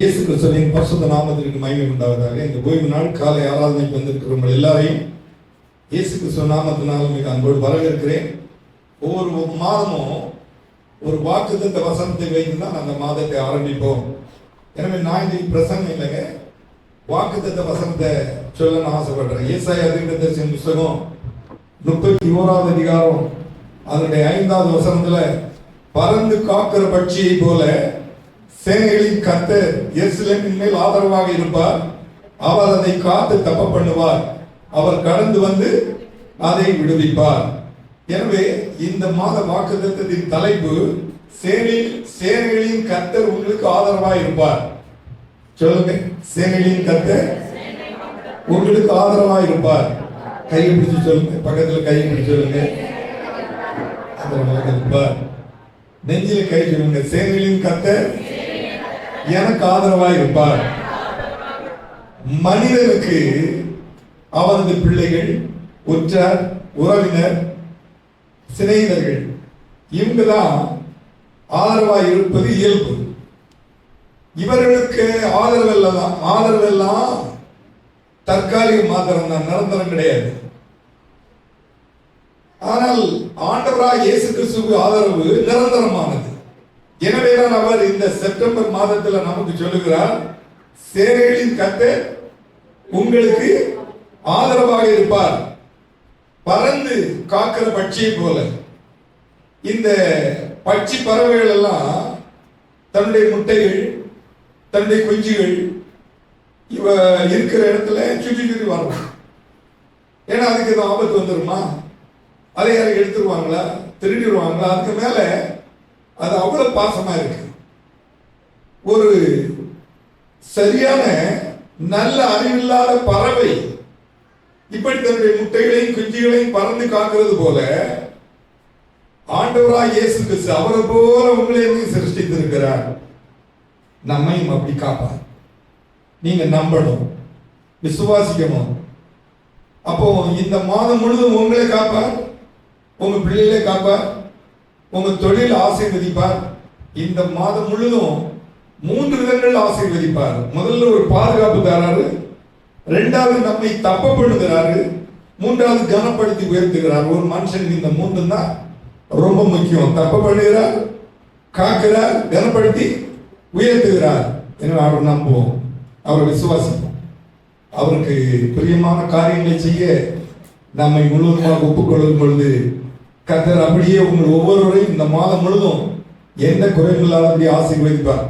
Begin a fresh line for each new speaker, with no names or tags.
இயேசு கிறிஸ்துவின் பரிசுத்த நாமத்திற்கு மகிமை உண்டாவதாக இந்த ஓய்வு நாள் காலை ஆராதனைக்கு வந்திருக்கிற உங்கள் எல்லாரையும் இயேசு கிறிஸ்துவ நாமத்தினால் மிக அன்போடு வரவேற்கிறேன். ஒவ்வொரு மாதமும் ஒரு வாக்குத்தத்த வசனத்தை வைத்து தான் அந்த மாதத்தை ஆரம்பிப்போம். எனவே நான் இந்த பிரசங்கம் இல்லைங்க. வாக்குத்தத்த வசனத்தை சொல்ல நான் ஆசைப்படுறேன். ஏசாய அதிர்கதர்சின் புஸ்தகம் முப்பத்தி ஓராவது அதிகாரம் அதனுடைய ஐந்தாவது வசனத்துல பறந்து காக்கிற பட்சியை போல சேனைகளின் கர்த்தர் எருசலேமின் மேல் ஆதரவாக இருப்பார். அவர் அதை காத்து தப்ப பண்ணுவார் அவர் கடந்து வந்து அதை விடுவிப்பார். எனவே இந்த மாத வாக்குத்தத்தின் தலைப்பு சேனையில் சேனைகளின் கர்த்தர் உங்களுக்கு ஆதரவாக இருப்பார். சொல்லுங்க சேனைகளின் கர்த்தர் உங்களுக்கு ஆதரவாக இருப்பார். கையை பிடிச்சு சொல்லுங்க பக்கத்தில் கையை பிடிச்சு சொல்லுங்க. ஆதரவாக இருப்பார். நெஞ்சில கை சொல்லுங்க சேனைகளின் கர்த்தர் எனக்கு ஆதரவாக இருப்பார் மனிதனுக்கு அவரது பிள்ளைகள் உற்றார் உறவினர் சிநேகிதர்கள் இவங்க தான் ஆதரவாக இருப்பது இயல்பு. இவர்களுக்கு ஆதரவெல்லாம் ஆதரவெல்லாம் தற்காலிக மாத்திரம் தான் நிரந்தரம் கிடையாது. ஆனால் ஆண்டவராக இயேசு கிறிஸ்துவுக்கு ஆதரவு நிரந்தரமானது. எனவேதான் அவர் இந்த செப்டம்பர் மாதத்தில் நமக்கு சொல்லுகிறார் சேனைகளின் கர்த்தர் உங்களுக்கு ஆதரவாக இருப்பார். பறந்து காக்கிற பட்சியை போல. இந்த பட்சி பறவைகள் எல்லாம் தன்னுடைய முட்டைகள் தன்னுடைய குஞ்சுகள் இவ இருக்கிற இடத்துல சுற்றி சுற்றி வரணும் ஏன்னா அதுக்கு எதுவும் ஆபத்து வந்துருமா? அதை யாரும் எடுத்துருவாங்களா திருடிடுவாங்களா அதுக்கு மேலே அது அவ்வளவு பாசமா இருக்கு. ஒரு சரியான நல்ல அறிவில்லாத பறவை இப்படி தன்னுடைய முட்டைகளையும் குஞ்சுகளையும் பறந்து காக்கிறது போல ஆண்டவராக இயேசு கிறிஸ்து அவரை போல உங்களையும் சிருஷ்டித்திருக்கிறார். நம்மையும் அப்படி காப்பார். நீங்க நம்பணும் விசுவாசிக்கணும். அப்போ இந்த மாதம் முழுதும் உங்களை காப்பார் உங்க பிள்ளைகளை காப்பார் உங்க தொழில் ஆசீர்வதிப்பார். இந்த மாதம் முழுதும் மூன்று விதங்கள் ஆசீர்வதிப்பார். முதல்ல ஒரு பாதுகாப்பு தராரு ரெண்டாவது நம்மை தப்ப மூன்றாவது கனப்படுத்தி உயர்த்துகிறார். ஒரு மனுஷனுக்கு இந்த மூன்று தான் ரொம்ப முக்கியம். தப்பப்படுகிறார் காக்கிறார் கனப்படுத்தி உயர்த்துகிறார். என்று அவர் நம்புவோம். அவரை விசுவாசிப்போம். அவருக்கு பிரியமான காரியங்களை செய்ய நம்மை முழுவதுமாக ஒப்புக்கொள்ளும் பொழுது கர்த்தர் அப்படியே உங்கள் ஒவ்வொருவரையும் இந்த மாதம் முழுதும் எந்த குறைவில்லாதபடி ஆசீர்வதிப்பார்.